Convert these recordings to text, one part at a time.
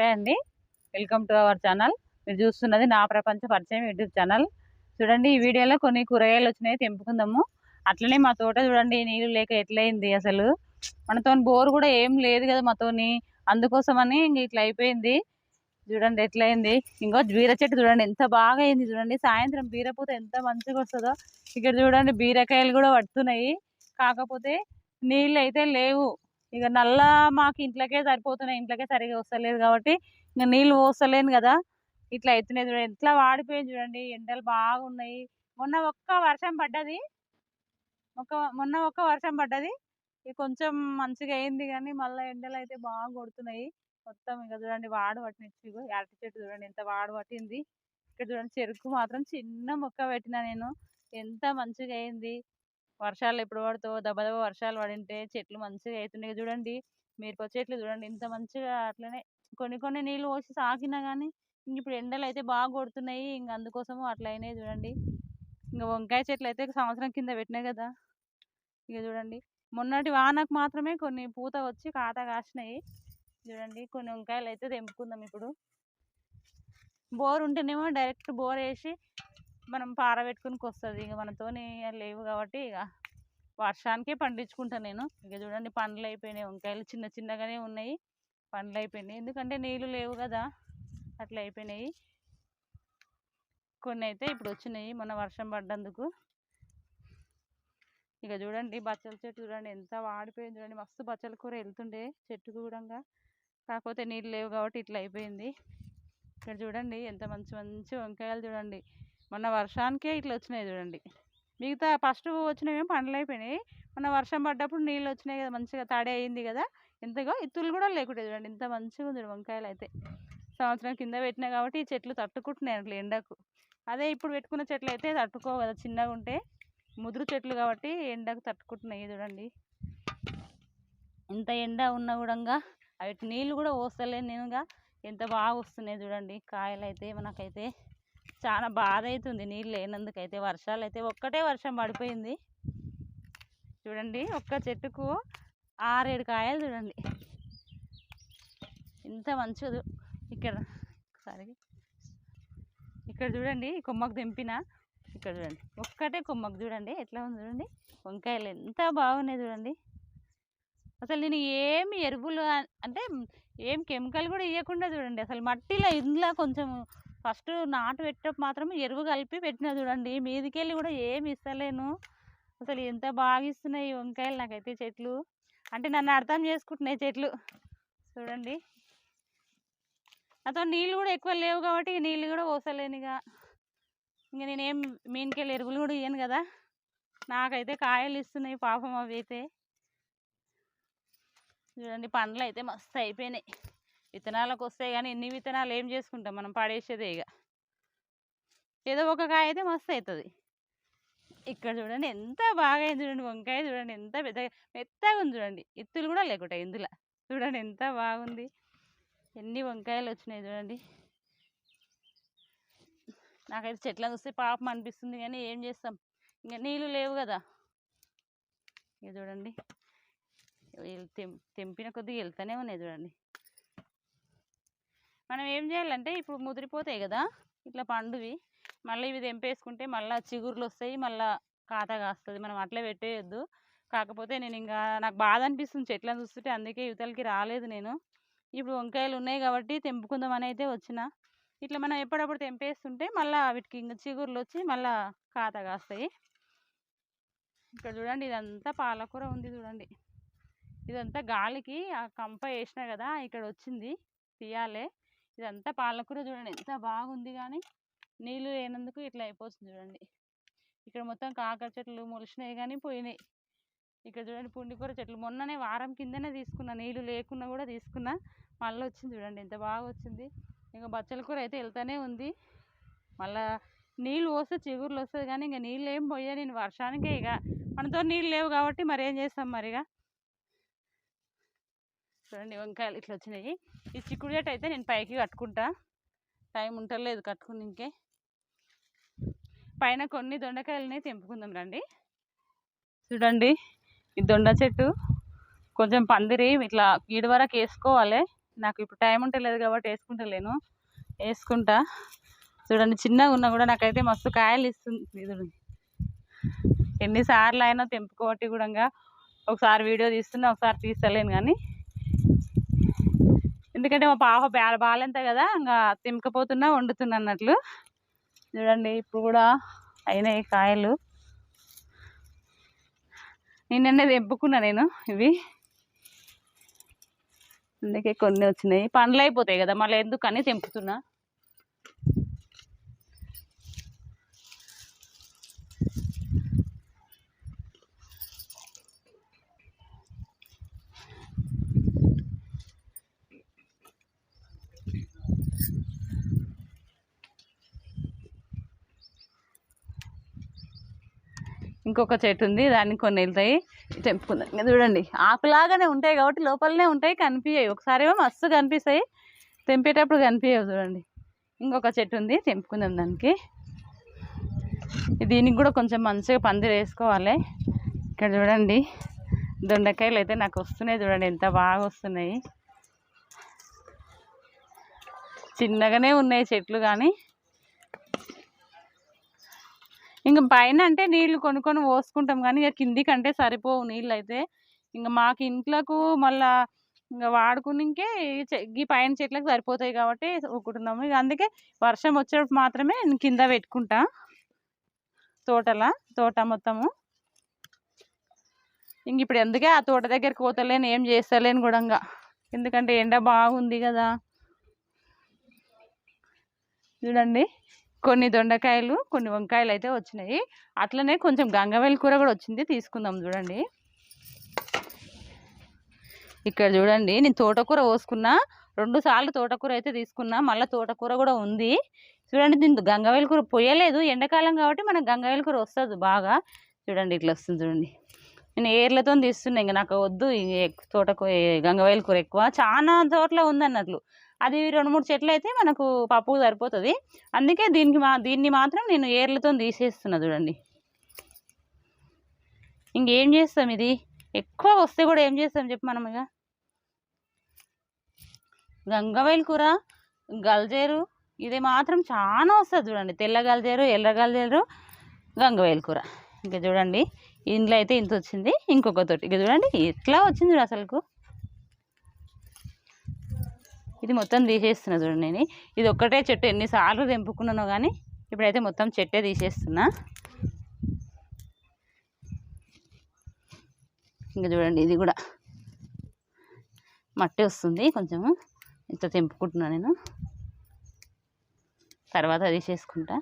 నమస్తే అండి. Welcome to our channel. మీరు చూస్తున్నది నా ప్రపంచ పరిచయం యూట్యూబ్ ఛానల్. చూడండి ఈ వీడియోలో కొన్ని కూరగాయలు వచ్చినాయి తెంపుకుందాము. అట్లనే మా తోట చూడండి నీళ్ళు లేక ఎట్లయింది అసలు. మనతో బోర్ కూడా ఏం లేదు కదా మాతోని. అందుకోసమని ఇంక ఇట్లా అయిపోయింది. చూడండి ఎట్లయింది. ఇంకో బీర చెట్టు చూడండి ఎంత బాగా అయింది చూడండి. సాయంత్రం బీరపూత ఎంత మంచిగా వస్తుందో. ఇక్కడ చూడండి బీరకాయలు కూడా పడుతున్నాయి. కాకపోతే నీళ్ళు అయితే లేవు. ఇక నల్ల మాకు ఇంట్లోకే సరిపోతున్నాయి ఇంట్లోకే సరిగా వస్తలేదు కాబట్టి ఇంకా నీళ్ళు పోస్తలేను కదా. ఇట్లా అవుతున్నాయి చూడండి ఎట్లా వాడిపోయింది చూడండి ఎండలు బాగున్నాయి. మొన్న ఒక్క వర్షం పడ్డది. ఒక మొన్న ఒక్క వర్షం పడ్డది. ఇక కొంచెం మంచిగా అయింది కానీ మళ్ళీ ఎండలు అయితే బాగా కొడుతున్నాయి. మొత్తం ఇక చూడండి వాడు పట్టినచ్చు అరటి చెట్టు చూడండి ఎంత వాడు పట్టింది. ఇక్కడ చూడండి చెరుకు మాత్రం చిన్న మొక్క పెట్టిన నేను. ఎంత మంచిగా అయింది. వర్షాలు ఎప్పుడు పడుతో దబదబ వర్షాలు పడింటే చెట్లు మంచిగా అవుతున్నాయి చూడండి. మిరప చెట్లు చూడండి. ఇంత మంచిగా అట్లనే కొన్ని కొన్ని నీళ్ళు పోసి సాకినా కానీ ఇంక ఇప్పుడు ఎండలు అయితే బాగా కొడుతున్నాయి. ఇంక అందుకోసము అట్లా అయినాయి చూడండి. ఇంకా వంకాయ చెట్లు అయితే సంవత్సరం కింద పెట్టినాయి కదా. ఇక చూడండి. మొన్నటి వానకు మాత్రమే కొన్ని పూత వచ్చి కాత కాసినాయి. చూడండి కొన్ని వంకాయలు అయితే తెంపుకుందాం ఇప్పుడు. బోర్ ఉంటేనేమో డైరెక్ట్ బోర్ వేసి మనం పారబెట్టుకునికి వస్తుంది ఇక మనతోని లేవు కాబట్టి ఇక వర్షానికే పండించుకుంటాను నేను. ఇక చూడండి పండ్లు అయిపోయినాయి వంకాయలు చిన్న చిన్నగానే ఉన్నాయి. పండ్లు అయిపోయినాయి ఎందుకంటే నీళ్ళు లేవు కదా అట్లా అయిపోయినాయి కొన్ని అయితే ఇప్పుడు వచ్చినాయి మొన్న వర్షం పడ్డందుకు. ఇక చూడండి బచ్చల చెట్టు చూడండి ఎంత వాడిపోయింది చూడండి. మస్తు బచ్చల కూర వెళ్తుండే చెట్టు కూడా కాకపోతే నీళ్ళు లేవు కాబట్టి ఇట్లా అయిపోయింది ఇక్కడ చూడండి ఎంత మంచి మంచి వంకాయలు చూడండి. మొన్న వర్షానికే ఇట్లా వచ్చినాయి చూడండి. మిగతా ఫస్ట్ వచ్చినవి పండ్లైపోయినాయి మొన్న వర్షం పడ్డప్పుడు నీళ్ళు వచ్చినాయి కదా మంచిగా తడి అయింది కదా ఇంతగా ఇత్తులు కూడా లేకుంటే చూడండి. ఇంత మంచిగా ఉంది వంకాయలు అయితే. సంవత్సరం కింద పెట్టినా కాబట్టి ఈ చెట్లు తట్టుకుంటున్నాయి అట్లా ఎండకు. అదే ఇప్పుడు పెట్టుకున్న చెట్లు అయితే తట్టుకోవు కదా చిన్నగా ఉంటే. ముదురు చెట్లు కాబట్టి ఎండకు తట్టుకుంటున్నాయి చూడండి. ఇంత ఎండ ఉన్నా కూడా అవి నీళ్ళు కూడా పోస్తలేను నేనుగా. ఎంత బాగా వస్తున్నాయి చూడండి కాయలు అయితే మనకైతే. చాలా బాధ అవుతుంది నీళ్ళు లేనందుకైతే. వర్షాలు అయితే ఒక్కటే వర్షం పడిపోయింది. చూడండి ఒక్క చెట్టుకు ఆరేడు కాయలు చూడండి. ఇంత మంచిది. ఇక్కడ ఒకసారి ఇక్కడ చూడండి కొమ్మకు తెంపిన. ఇక్కడ చూడండి. ఒక్కటే కొమ్మకు చూడండి. ఎట్లా ఉంది చూడండి. వంకాయలు ఎంత బాగున్నాయి చూడండి. అసలు నేను ఏమి ఎరువులు అంటే ఏం కెమికల్ కూడా ఇవ్వకుండా చూడండి. అసలు మట్టిలో ఇందులో కొంచెం ఫస్ట్ నాటు పెట్టేటప్పుడు మాత్రం ఎరువు కలిపి పెట్టిన చూడండి. మీదికెళ్ళి కూడా ఏమి ఇస్తలేను. అసలు ఎంత బాగా ఇస్తున్నాయి వంకాయలు నాకైతే చెట్లు. అంటే నన్ను అర్థం చేసుకుంటున్నాయి చెట్లు. చూడండి. అతను నీళ్ళు కూడా ఎక్కువ లేవు కాబట్టి నీళ్ళు కూడా పోసలేను ఇక ఇంక నేనేం మీనికెళ్ళి ఎరువులు కూడా ఇయ్యను కదా. నాకైతే కాయలు ఇస్తున్నాయి పాపం అవి అయితే. చూడండి పండ్లు అయితే మస్తు అయిపోయినాయి. విత్తనాలకు వస్తాయి కానీ ఎన్ని విత్తనాలు ఏం చేసుకుంటాం? మనం పడేసేదే ఇక ఏదో ఒక కాయ అయితే మస్తు అవుతుంది ఇక్కడ చూడండి ఎంత బాగా అయింది చూడండి వంకాయ చూడండి ఎంత పెద్దగా మెత్తగా ఉంది చూడండి. ఎత్తులు కూడా లేకుండా ఇందులో. చూడండి ఎంత బాగుంది. ఎన్ని వంకాయలు వచ్చినాయి చూడండి. నాకైతే చెట్లను చూస్తే పాపం అనిపిస్తుంది కానీ ఏం చేస్తాం? ఇంకా నీళ్ళు లేవు కదా. ఇక చూడండి. తెం తెంపిన కొద్దిగా వెళ్తూనే ఉన్నాయి చూడండి. మనం ఏం చేయాలంటే ఇప్పుడు ముదిరిపోతాయి కదా ఇట్లా పండువి. మళ్ళీ ఇవి తెంపేసుకుంటే మళ్ళీ చిగుర్లు వస్తాయి మళ్ళీ కాత కాస్తుంది. మనం అట్లే పెట్టేయొద్దు. కాకపోతే నేను ఇంకా నాకు బాధ అనిపిస్తుంది చెట్లను చూస్తుంటే అందుకే యువతలకి రాలేదు నేను. ఇప్పుడు వంకాయలు ఉన్నాయి కాబట్టి తెంపుకుందామని అయితే వచ్చిన. ఇట్లా మనం ఎప్పుడప్పుడు తెంపేస్తుంటే మళ్ళీ వీటికి ఇంకా చిగుర్లు వచ్చి మళ్ళీ కాత కాస్తాయి. ఇక్కడ చూడండి ఇదంతా పాలకూర ఉంది చూడండి. ఇదంతా గాలికి ఆ కంప వేసిన కదా ఇక్కడ వచ్చింది. తీయాలే. ఇదంతా పాలకూర చూడండి ఎంత బాగుంది కానీ నీళ్ళు లేనందుకు ఇట్లా అయిపోతుంది చూడండి. ఇక్కడ మొత్తం కాకర చెట్లు మొలిచినాయి కానీ పోయినాయి. ఇక్కడ చూడండి పుండికూర చెట్లు. మొన్ననే వారం కిందనే తీసుకున్నా నీళ్ళు లేకున్నా కూడా తీసుకున్నా. మళ్ళీ వచ్చింది చూడండి ఎంత బాగా వచ్చింది. ఇంకా బచ్చల కూర అయితే వెళ్తూనే ఉంది. మళ్ళా నీళ్ళు పోస్తే చిగుర్లు వస్తుంది కానీ ఇంకా నీళ్ళు ఏం పోయా నేను వర్షానికే ఇక. మనతో నీళ్ళు లేవు కాబట్టి మరి ఏం చేస్తాం మరిగా? చూడండి వంకాయలు ఇట్లా వచ్చినాయి. ఈ చిక్కుడు చెట్టు అయితే నేను పైకి కట్టుకుంటా. టైం ఉంటలేదు కట్టుకుని ఇంకే. పైన కొన్ని దొండకాయలని తెంపుకుందాం రండి. చూడండి ఈ దొండ చెట్టు కొంచెం పందిరి ఇట్లా ఈడు వరకు వేసుకోవాలి. నాకు ఇప్పుడు టైం ఉంటలేదు కాబట్టి వేసుకుంటలేను. వేసుకుంటా. చూడండి చిన్నగా ఉన్నా కూడా నాకైతే మస్తు కాయలు ఇస్తుంది చూడండి. ఎన్నిసార్లు అయినా తెంపుకోబట్టి కూడా ఒకసారి వీడియో తీస్తున్నా ఒకసారి తీస్తలేను కానీ ఎందుకంటే మా పాప బేల బాలంత కదా ఇంకా తెంపకపోతున్నా వండుతున్నా అన్నట్లు. చూడండి ఇప్పుడు కూడా అయినాయి కాయలు. నిన్ననే తెంపుకున్నా నేను ఇవి. అందుకే కొన్ని వచ్చినాయి. పండ్లు అయిపోతాయి కదా మళ్ళీ ఎందుకని తెంపుతున్నా? ఇంకొక చెట్టు ఉంది దానికి కొన్ని వెళ్తాయి తెంపుకుందాం. ఇంకా చూడండి ఆకులాగానే ఉంటాయి కాబట్టి లోపలనే ఉంటాయి కనిపించాయి ఒకసారి ఏమో మస్తు కనిపిస్తాయి తెంపేటప్పుడు కనిపించవు చూడండి. ఇంకొక చెట్టు ఉంది తెంపుకుందాం దానికి. దీనికి కూడా కొంచెం మంచిగా పందిరి వేసుకోవాలి. ఇక్కడ చూడండి దొండకాయలు అయితే నాకు వస్తున్నాయి చూడండి ఎంత బాగా వస్తున్నాయి. చిన్నగానే ఉన్నాయి చెట్లు కానీ ఇంకా పైన అంటే నీళ్ళు కొనుక్కొని పోసుకుంటాం కానీ ఇక కిందికి అంటే సరిపోవు నీళ్ళు అయితే ఇంకా మాకు ఇంట్లోకు మళ్ళా ఇంకా వాడుకునికే ఈ చె- ఈ పైన చెట్లకు సరిపోతాయి కాబట్టి ఊకుంటున్నాము. ఇక అందుకే వర్షం వచ్చేటప్పుడు మాత్రమే నేను కింద పెట్టుకుంటా తోటల తోట మొత్తము. ఇంక ఇప్పుడు ఎందుకే ఆ తోట దగ్గరికి పోతలేను ఏం చేస్తలేను కూడా ఇంకా. ఎందుకంటే ఎండ బాగుంది కదా. చూడండి. కొన్ని దొండకాయలు కొన్ని వంకాయలు అయితే వచ్చినాయి. అట్లనే కొంచెం గంగవేలి కూర కూడా వచ్చింది. తీసుకుందాం చూడండి. ఇక్కడ చూడండి నేను తోటకూర పోసుకున్నా రెండు సార్లు తోటకూర అయితే తీసుకున్నా. మళ్ళీ తోటకూర కూడా ఉంది. చూడండి దీని గంగవేల కూర పొయ్యలేదు. ఎండాకాలం కాబట్టి మనకు గంగవేల కూర వస్తుంది బాగా. చూడండి ఇట్లా వస్తుంది చూడండి. నేను ఏర్లతో తీస్తున్నా. ఇంకా నాకు వద్దు తోటకూర గంగవేల కూర ఎక్కువ. చాలా చోట్ల ఉందన్నట్లు. అది రెండు మూడు చెట్లు అయితే మనకు పప్పు సరిపోతుంది. అందుకే దీనికి మా దీన్ని మాత్రం నేను ఏర్లతో తీసేస్తున్నా చూడండి. ఇంకేం చేస్తాం ఇది? ఎక్కువ వస్తే కూడా ఏం చేస్తాం చెప్పు మనం ఇక? గంగవైల్ కూర గల్జేరు ఇది మాత్రం చాలా వస్తుంది చూడండి. తెల్ల గల్జేరు ఎర్ర గల్జేరు గంగవేలు కూర. ఇంకా చూడండి ఇంట్లో అయితే ఇంత వచ్చింది. ఇంకొక తోటి ఇక చూడండి ఎట్లా వచ్చింది చూడు అసలుకు? ఇది మొత్తం తీసేస్తున్నా చూడండి నేను. ఇది ఒక్కటే చెట్టు ఎన్నిసార్లు తెంపుకున్నానో కానీ ఇప్పుడైతే మొత్తం చెట్టే తీసేస్తున్నా. ఇంకా చూడండి ఇది కూడా. మట్టి వస్తుంది కొంచెము. ఇంత తెంపుకుంటున్నా నేను. తర్వాత తీసేసుకుంటా.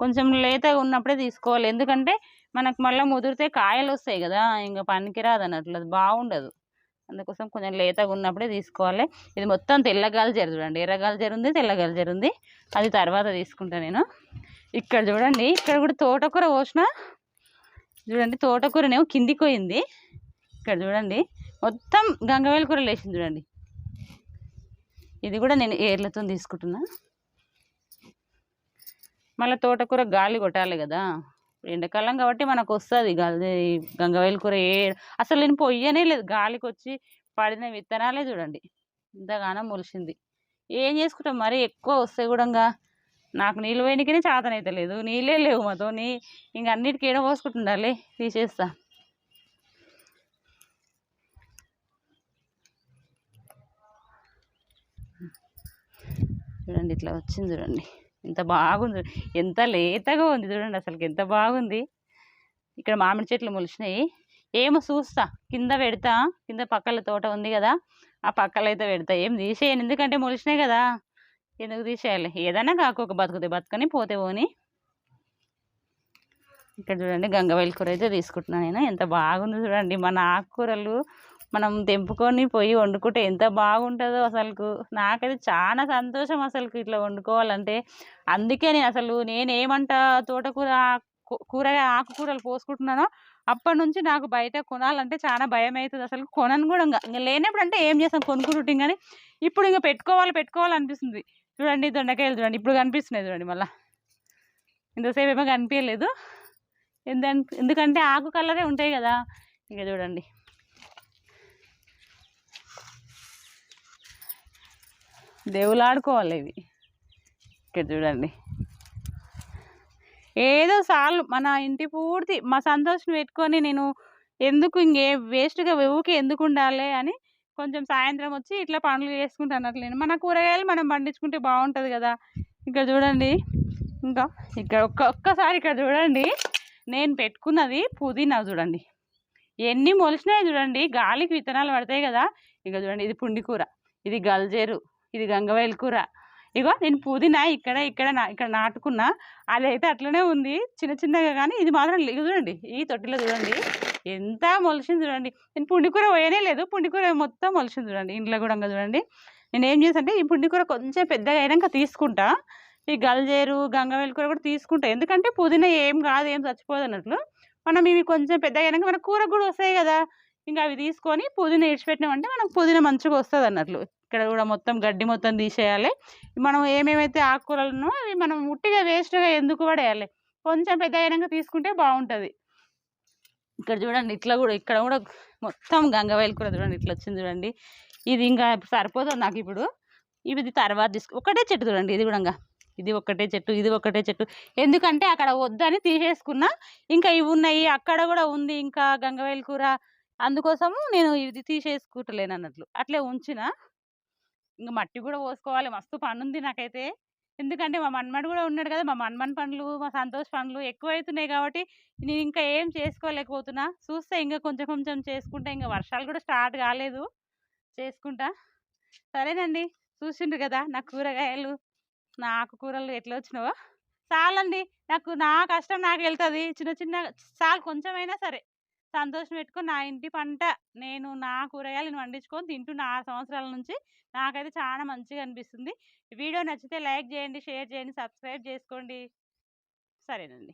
కొంచెం లేతగా ఉన్నప్పుడే తీసుకోవాలి. ఎందుకంటే మనకు మళ్ళీ ముదిరితే కాయలు వస్తాయి కదా ఇంకా పనికిరాదు అన్నట్లు. అది బాగుండదు. అందుకోసం కొంచెం లేతగా ఉన్నప్పుడే తీసుకోవాలి. ఇది మొత్తం తెల్లగాల్జర్ చూడండి. ఎర్రగాల్జర్ ఉంది తెల్లగాల్జర్ ఉంది. అది తర్వాత తీసుకుంటా నేను. ఇక్కడ చూడండి ఇక్కడ కూడా తోటకూర పోసిన చూడండి తోటకూరనేమో కిందికి పోయింది. ఇక్కడ చూడండి మొత్తం గంగవేలు కూర లేచింది చూడండి. ఇది కూడా నేను ఏర్లతో తీసుకుంటున్నా. మళ్ళీ తోటకూర గాలి కొట్టాలి కదా. ఎండాకాలం కాబట్టి మనకు వస్తుంది గాలి గంగవేలు కూర ఏ అసలు నేను పొయ్యనే లేదు. గాలికి వచ్చి పడిన విత్తనాలే చూడండి. ఇంతగానో మొలిచింది ఏం చేసుకుంటాం? మరీ ఎక్కువ వస్తాయి కూడా నాకు నీళ్ళు పోయినకనే చేతనైతే లేదు. నీళ్ళే లేవు మాతో. నీ ఇంక అన్నిటికీ ఏడ పోసుకుంటుండాలి? తీసేస్తా. చూడండి ఇట్లా వచ్చింది చూడండి. ఎంత బాగుంది. ఎంత లేతగా ఉంది చూడండి అసలుకి ఎంత బాగుంది. ఇక్కడ మామిడి చెట్లు మొలిచినాయి. ఏమో చూస్తా. కింద పెడతా. కింద పక్కల తోట ఉంది కదా. ఆ పక్కల అయితే పెడతా. ఏం తీసేయను. ఎందుకంటే మొలిచినాయి కదా. ఎందుకు తీసేయాలి? ఏదైనా కాకొక బతుకుతే బతుకని పోతే పోని. ఇక్కడ చూడండి గంగవైల కూర అయితే తీసుకుంటున్నాను నేను. ఎంత బాగుంది చూడండి. మన ఆకుకూరలు మనం తెంపుకొని పోయి వండుకుంటే ఎంత బాగుంటుందో అసలుకు. నాకైతే చాలా సంతోషం అసలుకు ఇట్లా వండుకోవాలంటే. అందుకే నేను అసలు నేను ఏమంటా తోటకూర కూరగాయ ఆకుకూరలు పోసుకుంటున్నానో అప్పటి నుంచి నాకు బయట కొనాలంటే చాలా భయం అవుతుంది అసలు. కొనను కూడా ఇంకా ఇంకా లేనప్పుడు అంటే ఏం చేస్తాం? కొనుక్కుంటుంటాం కానీ ఇప్పుడు ఇంకా పెట్టుకోవాలి పెట్టుకోవాలి అనిపిస్తుంది చూడండి దొండకాయలు చూడండి. ఇప్పుడు కనిపిస్తున్నాయి చూడండి మళ్ళీ. ఇంతసేపు ఏమో కనిపించలేదు ఎందుకంటే ఎందుకంటే ఆకు కలరే ఉంటాయి కదా. ఇక చూడండి. దేవులాడుకోవాలి ఇవి ఇక్కడ చూడండి. ఏదో సార్లు మన ఇంటి పూర్తి మా సంతోషం పెట్టుకొని నేను ఎందుకు ఇంకే వేస్ట్గా ఊకే ఎందుకు ఉండాలి అని కొంచెం సాయంత్రం వచ్చి ఇట్లా పనులు చేసుకుంటాను అట్లేను మన కూరగాయలు మనం పండించుకుంటే బాగుంటుంది కదా. ఇక్కడ చూడండి. ఇంకా ఇక్కడ ఒక్క ఒక్కసారి ఇక్కడ చూడండి. నేను పెట్టుకున్నది పుదీనా చూడండి. ఎన్ని మొలిసినాయి చూడండి. గాలికి విత్తనాలు పడతాయి కదా. ఇక చూడండి ఇది పుండి కూర ఇది గల్జేరు. ఇది గంగవాయల కూర. ఇగో నేను పుదీనా ఇక్కడ ఇక్కడ నా ఇక్కడ నాటుకున్నా. అది అయితే అట్లనే ఉంది. చిన్న చిన్నగా కానీ ఇది మాత్రం చూడండి ఈ తొట్టిలో చూడండి. ఎంత మొలిచింది చూడండి. నేను పుండికూర పోయనే లేదు. పుండికూర మొత్తం మొలిసింది చూడండి ఇంట్లో కూడా చూడండి. నేను ఏం చేసా అంటే ఈ పుండికూర కొంచెం పెద్దగా అయినాక తీసుకుంటా. ఈ గల్జేరు గంగవేలు కూర కూడా తీసుకుంటా. ఎందుకంటే పుదీనా ఏం కాదు ఏం చచ్చిపోదు అన్నట్లు. మనం ఇవి కొంచెం పెద్దగా అయినాక మన కూర కూడా వస్తాయి కదా. ఇంకా అవి తీసుకొని పుదీనా ఇడిచిపెట్టినామంటే మనకు పుదీనా మంచిగా వస్తుంది అన్నట్లు ఇక్కడ కూడా మొత్తం గడ్డి మొత్తం తీసేయాలి. మనం ఏమేమైతే ఆకుకూరలను అవి మనం ఉట్టిగా వేస్ట్గా ఎందుకు పడేయాలి కొంచెం పెద్ద అయినాక తీసుకుంటే బాగుంటుంది. ఇక్కడ చూడండి ఇట్లా కూడా ఇక్కడ కూడా మొత్తం గంగవాయల కూర చూడండి ఇట్లా వచ్చింది చూడండి. ఇది ఇంకా సరిపోతుంది నాకు ఇప్పుడు. ఇది తర్వాత తీసుకు ఒకటే చెట్టు చూడండి ఇది కూడా ఇంకా. ఇది ఒకటే చెట్టు ఇది ఒకటే చెట్టు. ఎందుకంటే అక్కడ వద్దని తీసేసుకున్నా ఇంకా ఇవి ఉన్నాయి అక్కడ కూడా ఉంది ఇంకా గంగవాయల కూర. అందుకోసము నేను ఇది తీసేసుకుంటలేను అన్నట్లు. అట్లే ఉంచిన ఇంకా మట్టి కూడా పోసుకోవాలి. మస్తు పని ఉంది నాకైతే. ఎందుకంటే మా మన్మడు కూడా ఉన్నాడు కదా! మా మన్మన్ పండ్లు మా సంతోష్ పండ్లు ఎక్కువ అవుతున్నాయి కాబట్టి నేను ఇంకా ఏం చేసుకోలేకపోతున్నా. చూస్తే ఇంకా కొంచెం కొంచెం చేసుకుంటా. ఇంకా వర్షాలు కూడా స్టార్ట్ కాలేదు చేసుకుంటా. సరేనండి. చూసిండ్రు కదా నా కూరగాయలు నా ఆకుకూరలు ఎట్లా వచ్చినావో. చాలండి. నాకు నా కష్టం నాకు వెళ్తుంది. చిన్న చిన్న చాలు కొంచెమైనా సరే. సంతోషం పెట్టుకొని నా ఇంటి పంట నేను నా కూరగాయలు నేను పండించుకొని తింటున్న ఆరు సంవత్సరాల నుంచి నాకైతే చాలా మంచిగా అనిపిస్తుంది. వీడియో నచ్చితే లైక్ చేయండి షేర్ చేయండి సబ్స్క్రైబ్ చేసుకోండి. సరేనండి.